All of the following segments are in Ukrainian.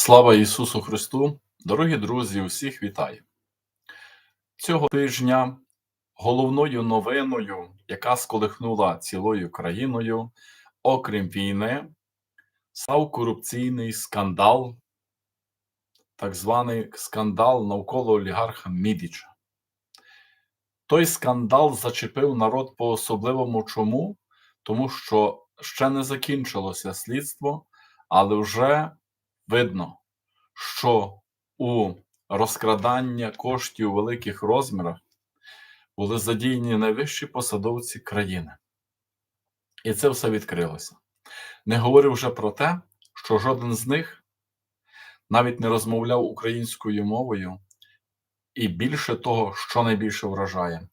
Слава Ісусу Христу! Дорогі друзі, усіх вітаю! Цього тижня головною новиною, яка сколихнула цілою країною, окрім війни, став корупційний скандал, так званий скандал навколо олігарха Мідіча. Той скандал зачепив народ по-особливому чому? Тому що ще не закінчилося слідство, але вже видно, що у розкрадання коштів у великих розмірах були задіяні найвищі посадовці країни. І це все відкрилося. Не говорю вже про те, що жоден з них навіть не розмовляв українською мовою, і більше того, що найбільше вражає,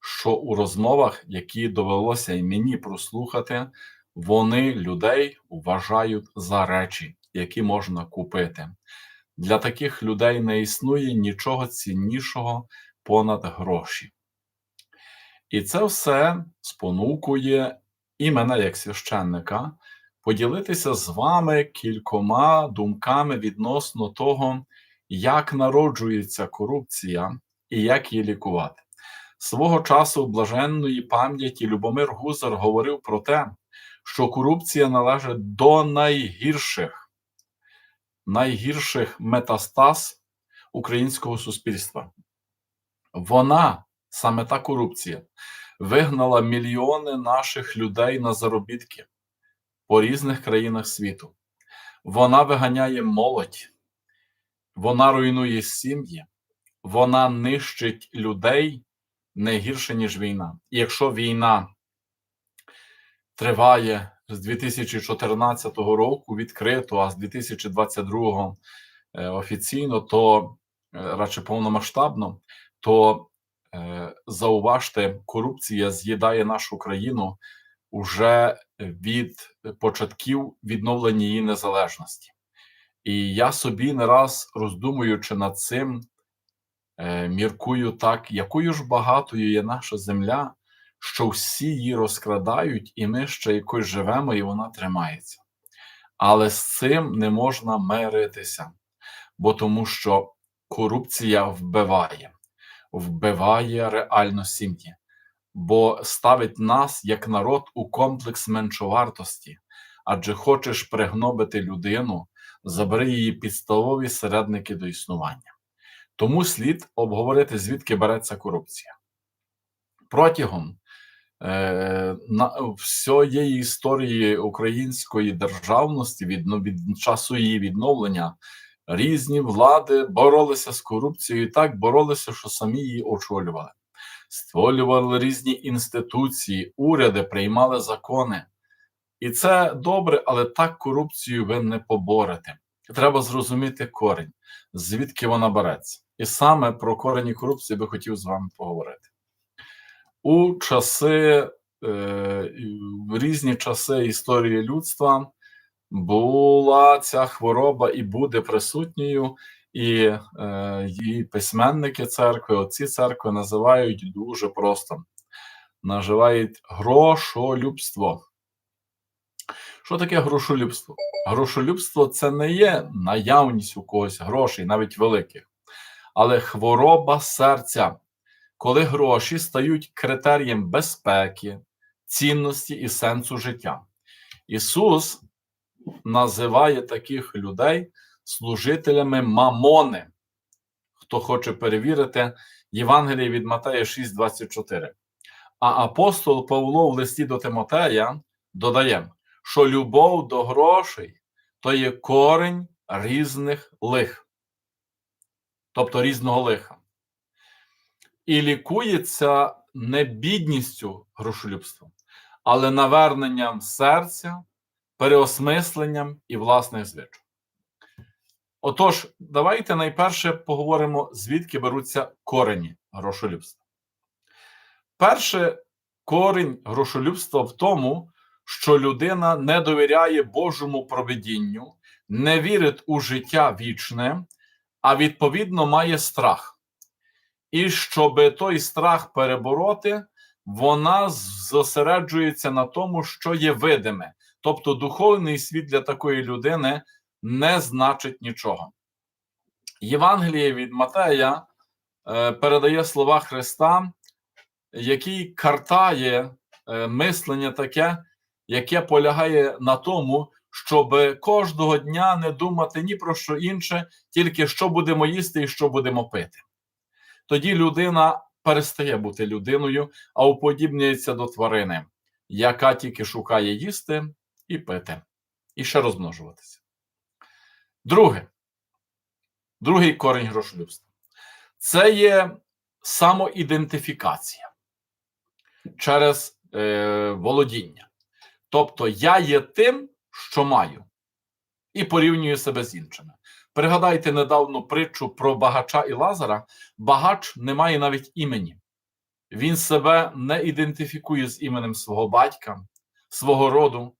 що у розмовах, які довелося і мені прослухати, вони людей вважають за речі, які можна купити. Для таких людей не існує нічого ціннішого понад гроші. І це все спонукує і мене, як священника, поділитися з вами кількома думками відносно того, як народжується корупція і як її лікувати. Свого часу блаженної пам'яті Любомир Гузар говорив про те, що корупція належить до найгірших, найгірших метастаз українського суспільства. Вона, саме та корупція, вигнала мільйони наших людей на заробітки по різних країнах світу. Вона виганяє молодь, вона руйнує сім'ї, вона нищить людей не гірше, ніж війна. І якщо війна триває з 2014 року відкрито, а з 2022 е, офіційно, то е, радше повномасштабно, то е, зауважте, корупція з'їдає нашу країну уже від початків відновлення її незалежності. І я собі не раз роздумуючи над цим, міркую так, якою ж багатою є наша земля, що всі її розкрадають, і ми ще якось живемо, і вона тримається. Але з цим не можна миритися, бо тому що корупція вбиває, вбиває реально сім'ї, бо ставить нас як народ у комплекс меншовартості. Адже хочеш пригнобити людину, забери її підставові середники до існування. Тому слід обговорити, звідки береться корупція. Протягом на, всієї історії української державності від, ну, від часу її відновлення різні влади боролися з корупцією і так боролися, що самі її очолювали. Створювали різні інституції, уряди приймали закони. І це добре, але так корупцію ви не поборете. Треба зрозуміти корінь, звідки вона береться. І саме про корені корупції би хотів з вами поговорити. У часи, е, в різні часи історії людства була ця хвороба і буде присутньою, і е, її письменники церкви, отці церкви називають дуже просто: називають грошолюбство. Що таке грошолюбство? Грошолюбство це не є наявність у когось грошей, навіть великих, але хвороба серця, коли гроші стають критерієм безпеки, цінності і сенсу життя. Ісус називає таких людей служителями мамони. Хто хоче перевірити Євангеліє від Матея 6,24. А апостол Павло в листі до Тимотея додає, що любов до грошей то є корень різних лих, тобто різного лиха. І лікується не бідністю грошолюбства, але наверненням серця, переосмисленням і власних звичок. Отож, давайте найперше поговоримо, звідки беруться корені грошолюбства. Перше корінь грошолюбства в тому, що людина не довіряє Божому провидінню, не вірить у життя вічне, а відповідно має страх. І щоб той страх перебороти, вона зосереджується на тому, що є видиме. Тобто духовний світ для такої людини не значить нічого. Євангеліє від Матея е, передає слова Христа, який картає е, мислення таке, яке полягає на тому, щоб кожного дня не думати ні про що інше, тільки що будемо їсти і що будемо пити. Тоді людина перестає бути людиною, а уподібнюється до тварини, яка тільки шукає їсти і пити, і ще розмножуватися. Друге, другий корінь грошолюбства це є самоідентифікація через е, володіння. Тобто я є тим, що маю, і порівнюю себе з іншими. Пригадайте недавно притчу про багача і Лазара. Багач не має навіть імені. Він себе не ідентифікує з іменем свого батька, свого роду.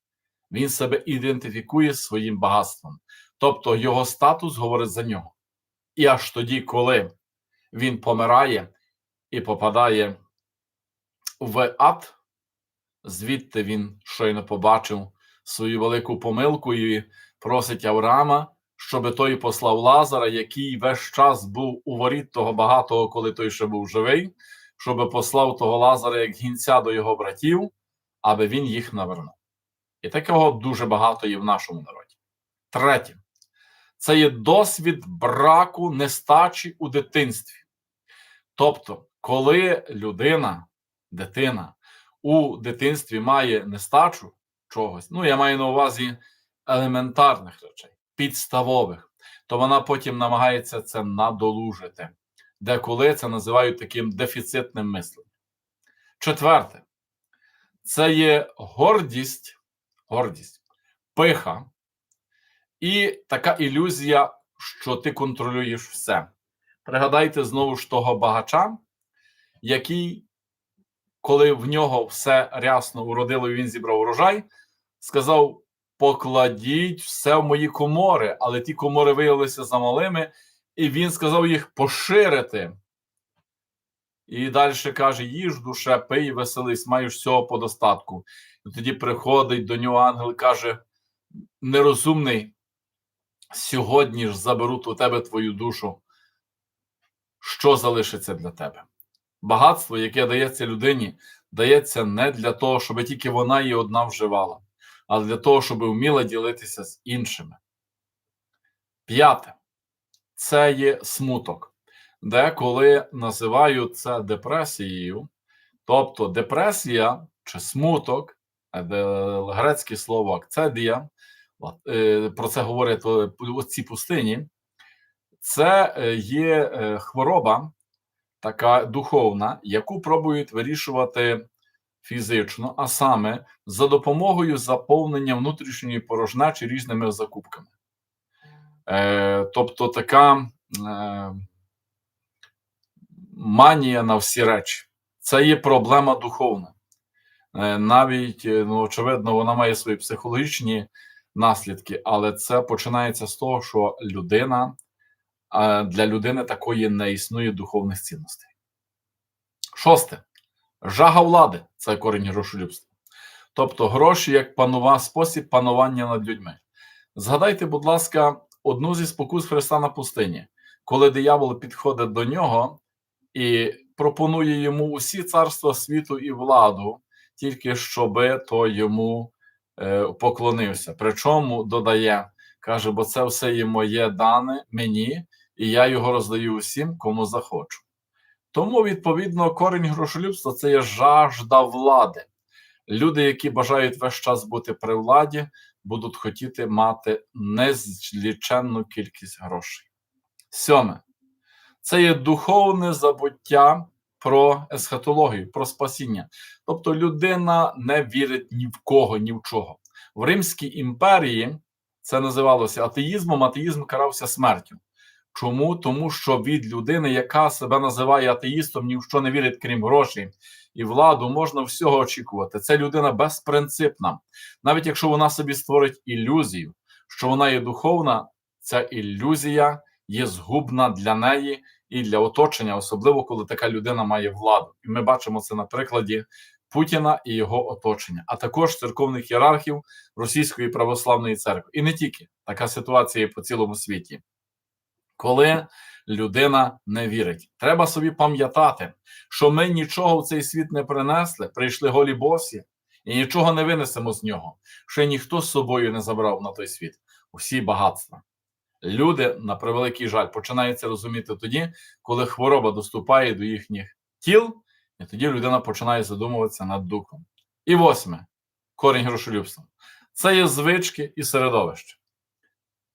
Він себе ідентифікує своїм багатством. Тобто його статус говорить за нього. І аж тоді, коли він помирає і попадає в ад, звідти він щойно побачив свою велику помилку і просить Авраама, щоб той послав Лазара, який весь час був у воріт того багатого, коли той ще був живий, щоб послав того Лазара як гінця до його братів, аби він їх навернув. І такого дуже багато є в нашому народі. Третє, це є досвід браку нестачі у дитинстві. Тобто, коли людина, дитина у дитинстві має нестачу чогось, ну я маю на увазі елементарних речей, підставових, то вона потім намагається це надолужити. Деколи це називають таким дефіцитним мисленням. Четверте, це є гордість, гордість, пиха і така ілюзія, що ти контролюєш все. Пригадайте знову ж того багача, який, коли в нього все рясно уродило і він зібрав урожай, сказав: покладіть все в мої комори, але ті комори виявилися замалими, і він сказав їх поширити. І далі каже: їж душе, пий, веселись, маєш всього по достатку. І тоді приходить до нього ангел каже: нерозумний, сьогодні ж заберуть у тебе твою душу. Що залишиться для тебе? Багатство, яке дається людині, дається не для того, щоб тільки вона її одна вживала, а для того, щоб вміла ділитися з іншими. П'яте. Це є смуток, де коли називають це депресією, тобто депресія чи смуток, грецьке слово акцедія, е, про це говорять у цій пустині, це е, є е, хвороба, така духовна, яку пробують вирішувати фізично, а саме за допомогою заповнення внутрішньої порожнечі різними закупками. Е, Тобто така е, манія на всі речі. Це є проблема духовна. Е, навіть, ну, очевидно, вона має свої психологічні наслідки, але це починається з того, що людина для людини такої не існує духовних цінностей. Шосте. Жага влади це корінь грошолюбства. Тобто гроші як панува спосіб панування над людьми. Згадайте, будь ласка, одну зі спокус Христа на пустині, коли диявол підходить до нього і пропонує йому усі царства світу і владу, тільки щоби то йому е, поклонився. Причому додає, каже, бо це все є моє дане мені, і я його роздаю усім, кому захочу. Тому, відповідно, корінь грошолюбства це є жажда влади. Люди, які бажають весь час бути при владі, будуть хотіти мати незліченну кількість грошей. Сьоме, це є духовне забуття про есхатологію, про спасіння. Тобто людина не вірить ні в кого, ні в чого. В Римській імперії це називалося атеїзмом, атеїзм карався смертю. Чому? Тому що від людини, яка себе називає атеїстом, ні в що не вірить, крім грошей і владу, можна всього очікувати. Це людина безпринципна. Навіть якщо вона собі створить ілюзію, що вона є духовна, ця ілюзія є згубна для неї і для оточення, особливо коли така людина має владу. І ми бачимо це на прикладі Путіна і його оточення, а також церковних ієрархів Російської православної церкви. І не тільки така ситуація є по цілому світі. Коли людина не вірить, треба собі пам'ятати, що ми нічого в цей світ не принесли, прийшли голі босі, і нічого не винесемо з нього. Ще ніхто з собою не забрав на той світ усі багатства. Люди, на превеликий жаль, починають це розуміти тоді, коли хвороба доступає до їхніх тіл, і тоді людина починає задумуватися над духом. І восьме корінь грошолюбства. Це є звички і середовище.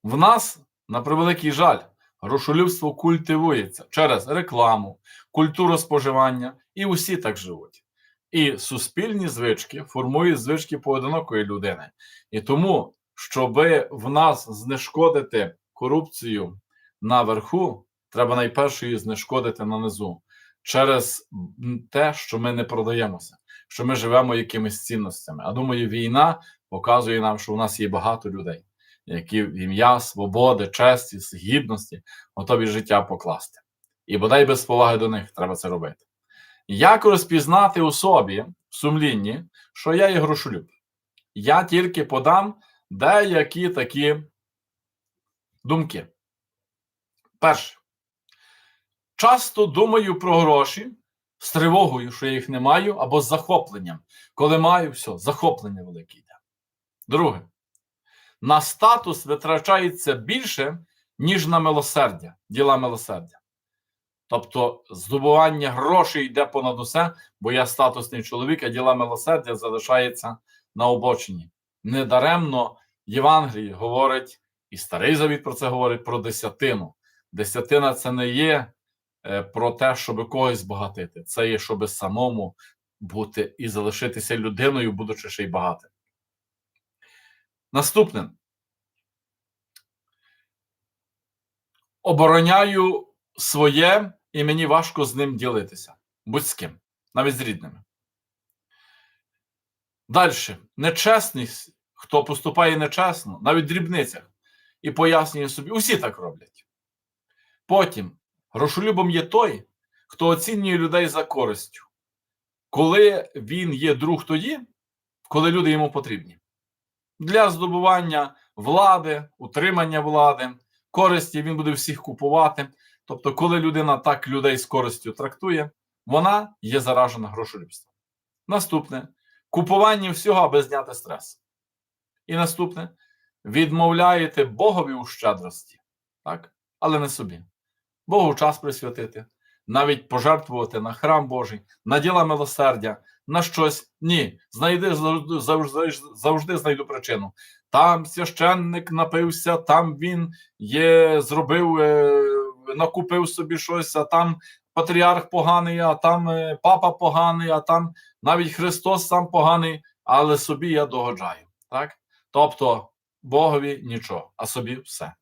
В нас, на превеликий жаль, грошолюбство культивується через рекламу, культуру споживання, і усі так живуть. І суспільні звички формують звички поодинокої людини. І тому, щоби в нас знешкодити корупцію наверху, треба найперше її знешкодити на низу через те, що ми не продаємося, що ми живемо якимись цінностями. А думаю, війна показує нам, що у нас є багато людей, які в ім'я свободи, честі, гідності готові життя покласти. І бодай без поваги до них треба це робити. Як розпізнати у собі в сумлінні, що я є грошолюб? Я тільки подам деякі такі думки. Перше, часто думаю про гроші з тривогою, що я їх не маю, або з захопленням. Коли маю, все, захоплення велике йде. Друге, на статус витрачається більше, ніж на милосердя, діла милосердя. Тобто здобування грошей йде понад усе, бо я статусний чоловік, а діла милосердя залишається на обочині. Недаремно Євангелії говорить, і Старий Завіт про це говорить про десятину. Десятина це не є е, про те, щоб когось збагатити. Це є, щоб самому бути і залишитися людиною, будучи ще й багатим. Наступне. Обороняю своє, і мені важко з ним ділитися. Будь з ким, навіть з рідними. Далі. Нечесність, хто поступає нечесно, навіть в дрібницях, і пояснює собі, усі так роблять. Потім грошолюбом є той, хто оцінює людей за користю, коли він є друг тоді, коли люди йому потрібні. Для здобування влади, утримання влади, користі він буде всіх купувати. Тобто, коли людина так людей з користю трактує, вона є заражена грошолюбством. Наступне купування всього, аби зняти стрес. І наступне відмовляєте Богові у щедрості, так? але не собі. Богу час присвятити, навіть пожертвувати на храм Божий, на діла милосердя, на щось. Ні, знайди завжди, завжди, знайду причину. Там священник напився, там він є, зробив, е, накупив собі щось, а там патріарх поганий, а там е, папа поганий, а там навіть Христос сам поганий, але собі я догоджаю. Так? Тобто Богові нічого, а собі все.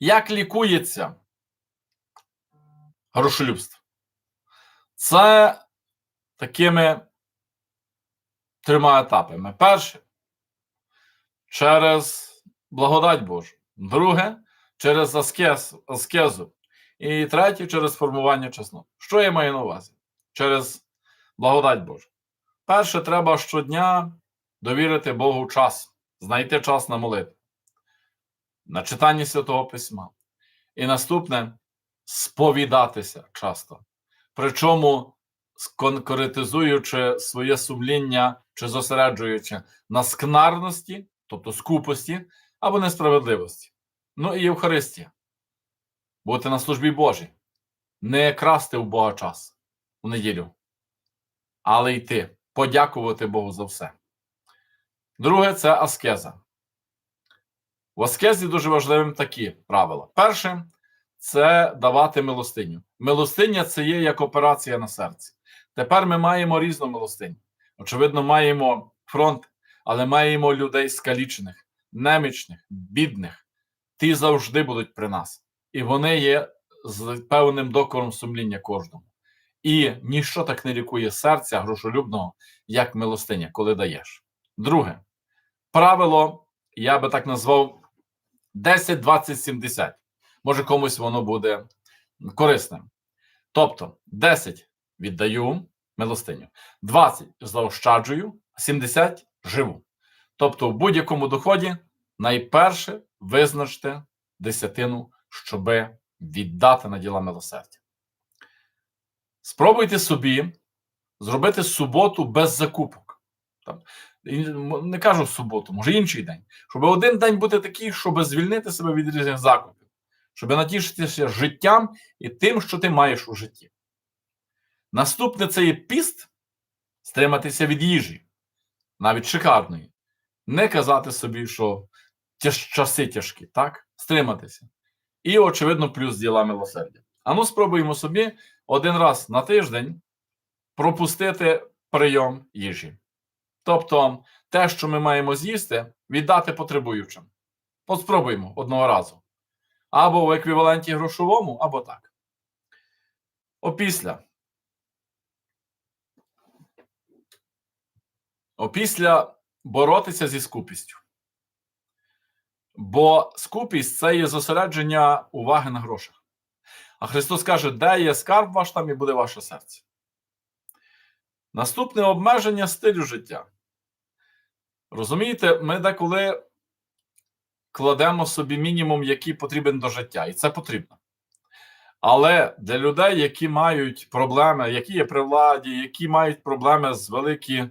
Як лікується грошолюбство? Це такими трьома етапами. Перше через благодать Божу. Друге через аскез, аскезу. І третє через формування чеснот. Що я маю на увазі? Через благодать Божу. Перше, треба щодня довірити Богу час, знайти час на молитву, на читання Святого Письма. І наступне сповідатися часто. Причому конкретизуючи своє сумління чи зосереджуючи на скнарності, тобто скупості або несправедливості. Ну і Євхаристія. Бути на службі Божій. Не красти у Бога час у неділю, але йти, подякувати Богу за все. Друге це аскеза. В аскезі дуже важливим такі правила. Перше це давати милостиню. Милостиня це є як операція на серці. Тепер ми маємо різну милостиню. Очевидно, маємо фронт, але маємо людей скалічених, немічних, бідних. Ті завжди будуть при нас. І вони є з певним докором сумління кожному. І ніщо так не лікує серця грошолюбного, як милостиня, коли даєш. Друге правило, я би так назвав 10, 20, 70. Може, комусь воно буде корисним. Тобто, 10 віддаю милостиню. 20 заощаджую, 70 живу. Тобто, в будь-якому доході найперше визначте десятину, щоби віддати на діла милосердя. Спробуйте собі зробити суботу без закупок. Там, не кажу суботу, може інший день. Щоб один день бути такий, щоб звільнити себе від різних закупів, щоб натішитися життям і тим, що ти маєш у житті. Наступне це є піст, стриматися від їжі, навіть шикарної. Не казати собі, що тяж, часи тяжкі, так? Стриматися. І, очевидно, плюс діла милосердя. А ну спробуємо собі один раз на тиждень пропустити прийом їжі. Тобто, те, що ми маємо з'їсти, віддати потребуючим. От спробуємо одного разу. Або в еквіваленті грошовому, або так. Опісля. Опісля боротися зі скупістю. Бо скупість це є зосередження уваги на грошах. А Христос каже, де є скарб ваш, там і буде ваше серце. Наступне обмеження стилю життя. Розумієте, ми деколи кладемо собі мінімум, який потрібен до життя, і це потрібно. Але для людей, які мають проблеми, які є при владі, які мають проблеми з великі,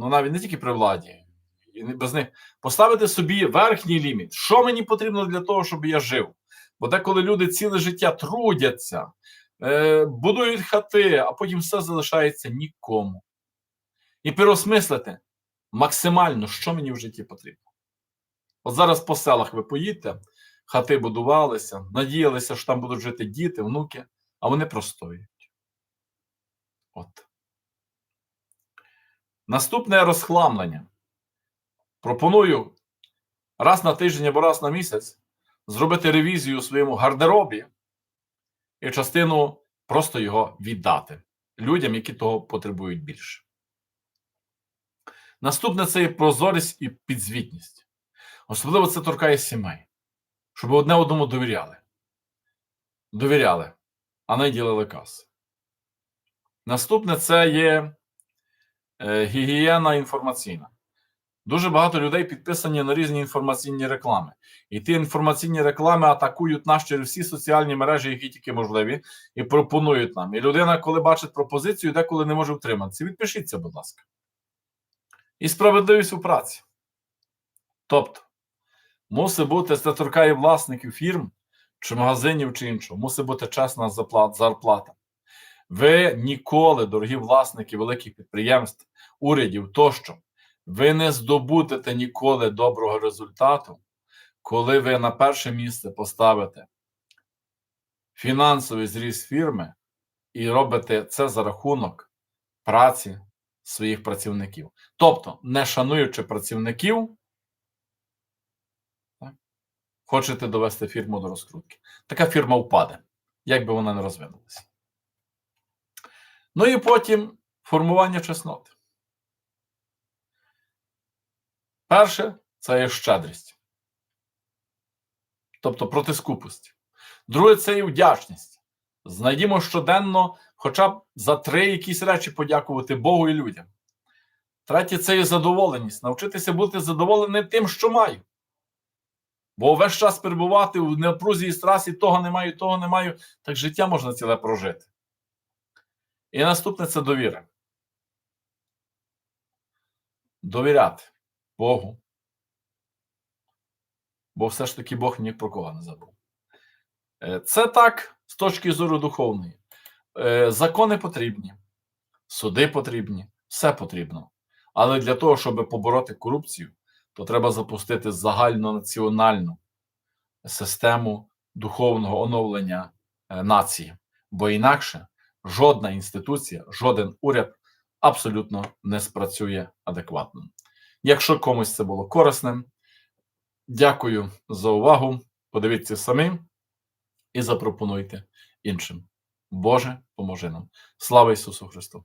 ну навіть не тільки при владі, і без них, поставити собі верхній ліміт. Що мені потрібно для того, щоб я жив? Бо деколи люди ціле життя трудяться, е, будують хати, а потім все залишається нікому. І переосмислити максимально, що мені в житті потрібно. От зараз по селах ви поїдьте, хати будувалися, надіялися, що там будуть жити діти, внуки, а вони простоюють. От. Наступне розхламлення. Пропоную раз на тиждень або раз на місяць зробити ревізію у своєму гардеробі і частину просто його віддати людям, які того потребують більше. Наступне це є прозорість і підзвітність. Особливо це торкає сімей, щоб одне одному довіряли. Довіряли, а не ділили каси. Наступне це є гігієна інформаційна. Дуже багато людей підписані на різні інформаційні реклами. І ті інформаційні реклами атакують нас через всі соціальні мережі, які тільки можливі, і пропонують нам. І людина, коли бачить пропозицію, деколи не може втриматися. Відпишіться, будь ласка. І справедливість у праці. Тобто, мусить бути, це торкає власників фірм, чи магазинів, чи іншого, мусить бути чесна зарплата. Ви ніколи, дорогі власники великих підприємств, урядів тощо, ви не здобудете ніколи доброго результату, коли ви на перше місце поставите фінансовий зріст фірми і робите це за рахунок праці своїх працівників. Тобто, не шануючи працівників, хочете довести фірму до розкрутки. Така фірма впаде, як би вона не розвинулася. Ну і потім формування чесноти. Перше це є щедрість, тобто проти скупості. Друге це і вдячність. Знайдімо щоденно хоча б за три якісь речі подякувати Богу і людям. Третє це і задоволеність. Навчитися бути задоволеним тим, що маю. Бо весь час перебувати в напрузі і страсі, того не маю, того не маю, так життя можна ціле прожити. І наступне це довіра. Довіряти Богу. Бо все ж таки Бог ні про кого не забув. Е, Це так з точки зору духовної. Е, Закони потрібні, суди потрібні, все потрібно. Але для того, щоб побороти корупцію, то треба запустити загальнонаціональну систему духовного оновлення е, нації. Бо інакше жодна інституція, жоден уряд абсолютно не спрацює адекватно. Якщо комусь це було корисним, дякую за увагу. Подивіться самі і запропонуйте іншим. Боже, поможи нам. Слава Ісусу Христу!